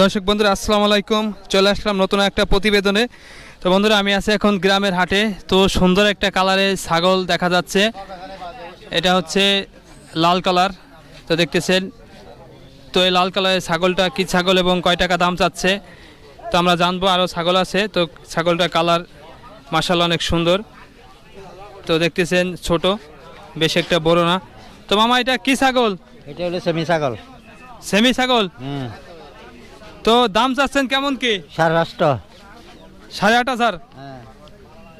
দর্শক বন্ধুরা আসসালামু আলাইকুম। চলে আসলাম নতুন একটা প্রতিবেদনে। তো বন্ধুরা আমি আছি এখন গ্রামের হাটে। তো সুন্দর একটা কালারে ছাগল দেখা যাচ্ছে। এটা হচ্ছে লাল কালার। তো দেখতেছেন তো এই লাল কালারের ছাগলটা কি ছাগল এবং কয় টাকা দাম চাচ্ছে? তো আমরা জানব আরও ছাগল আছে। তো ছাগলটার কালার মাসাল অনেক সুন্দর। তো দেখতেছেন ছোট বেশ একটা বড় না। তো মামা এটা কি ছাগল? এটা হলো সেমি ছাগল। সেমি ছাগল? হুম। তো দাম চাচ্ছেন কেমন কি? সাড়ে রাষ্ট্র সাড়ে আট হাজার? হ্যাঁ।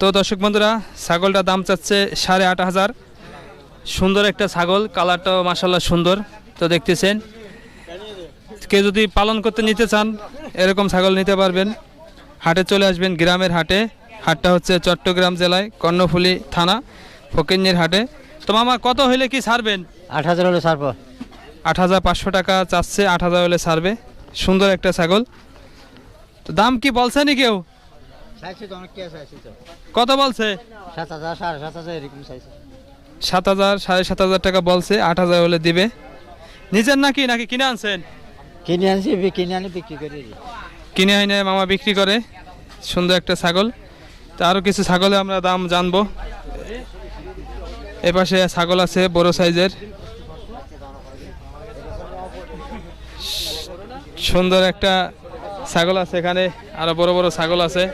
তো দর্শক বন্ধুরা ছাগলটার দাম চাচ্ছে সাড়ে আট হাজার। সুন্দর একটা ছাগল কালারটাও মাসাল্লাহ সুন্দর তো দেখতেছেন। কেউ যদি পালন করতে নিতে চান এরকম ছাগল নিতে পারবেন। হাটে চলে আসবেন গ্রামের হাটে। হাটটা হচ্ছে চট্টগ্রাম জেলায় কর্ণফুলি থানা ফকিন্নির হাটে। তো মামা কত হইলে কি ছাড়বেন? আট হাজার হলে সারপ আট হাজার পাঁচশো টাকা চাচ্ছে আট হাজার হলে ছাড়বে। সুন্দর একটা ছাগল। তো দাম কি বলছেনি কেউ? চাইছি তো অনেক কে চাইছি তো। কত বলছে? সাত হাজার সাড়ে সাত হাজার এরকম চাইছি। সাত হাজার সাড়ে সাত হাজার টাকা বলছে আট হাজার হলে দিবে। নিজের নাকি নাকি কিনে আনছেন? কিনে আনছি কিনে আনি বিক্রি করে। কিনে আইনে মামা বিক্রি করে। সুন্দর একটা ছাগল। তা আরও কিছু ছাগলে আমরা দাম জানব। এপাশে ছাগল আছে বড় সাইজের। সুন্দর একটা ছাগল আছে এখানে আরও বড় বড় ছাগল আছে।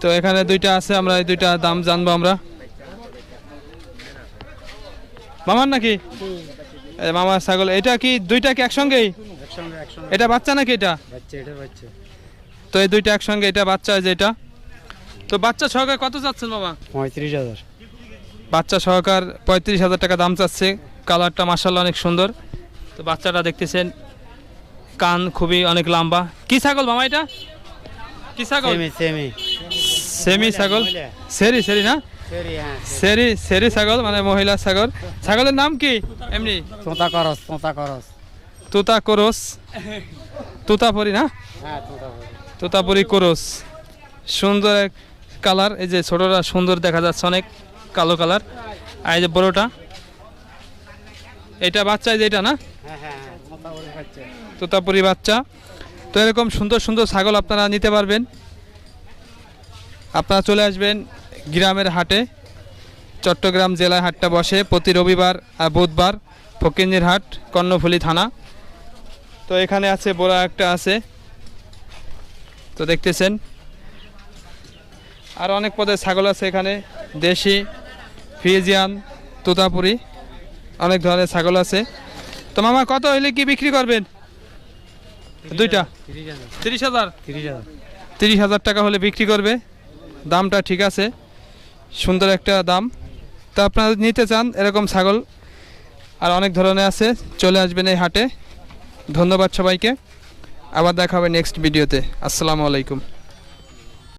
তো এখানে দুইটা আছে আমরা এই দুইটা দাম জানব আমরা। মামার নাকি? এই মামার ছাগল এটা কি দুইটা কি একসঙ্গেই? একসঙ্গে একসঙ্গে। এটা বাচ্চা নাকি এটা? তো এই দুইটা একসঙ্গে এটা বাচ্চা যে এটা। তো বাচ্চা সহকার কত চাচ্ছেন মামা? পঁয়ত্রিশ হাজার। বাচ্চা সহকার পঁয়ত্রিশ হাজার টাকা দাম চাচ্ছে। কালারটা মার্শাল অনেক সুন্দর। তো বাচ্চাটা দেখতেছেন কান খুবই অনেক লম্বা। কি ছাগল মামা এটা? কি ছাগল? Semi semi. সেমি ছাগল। সেরি সেরি না? সেরি হ্যাঁ সেরি। সেরি ছাগল মানে মহিলা ছাগল। ছাগলের নাম কি? এমনি? তোতা করস তোতা করস তুতা কোরস তুতাপরি না? হ্যাঁ তোতা তোতাপুরি কোরস। সুন্দর এক কালার এই যে ছোটটা সুন্দর দেখা যাচ্ছে অনেক কালো কালার। আর এই যে বড়টা? এটা বাচ্চা এই যে এটা না? হ্যাঁ হ্যাঁ হ্যাঁ তোতাপুরি বাচ্চা। তো এরকম সুন্দর সুন্দর ছাগল আপনারা নিতে পারবেন। আপনারা চলে আসবেন গ্রামের হাটে। চট্টগ্রাম জেলায় হাটটা বসে প্রতি রবিবার আর বুধবার ফকিন্দির হাট কর্ণফুলি থানা। তো এখানে আছে বড় একটা আছে। তো দেখতেছেন। আর অনেক পদের ছাগল আছে এখানে। দেশি ফ্রিজিয়ান তোতাপুরি। অনেক ধরনের ছাগল আছে। তো মামা কত হইলে কি বিক্রি করবেন? দুইটা? তিরিশ হাজার। তিরিশ হাজার টাকা হলে বিক্রি করবে। দামটা ঠিক আছে। সুন্দর একটা দাম। তো আপনারা নিতে চান এরকম ছাগল আর অনেক ধরনের আছে। চলে আসবেন এই হাটে। ধন্যবাদ সবাইকে। আবার দেখা হবে নেক্সট ভিডিওতে। আসসালামু আলাইকুম।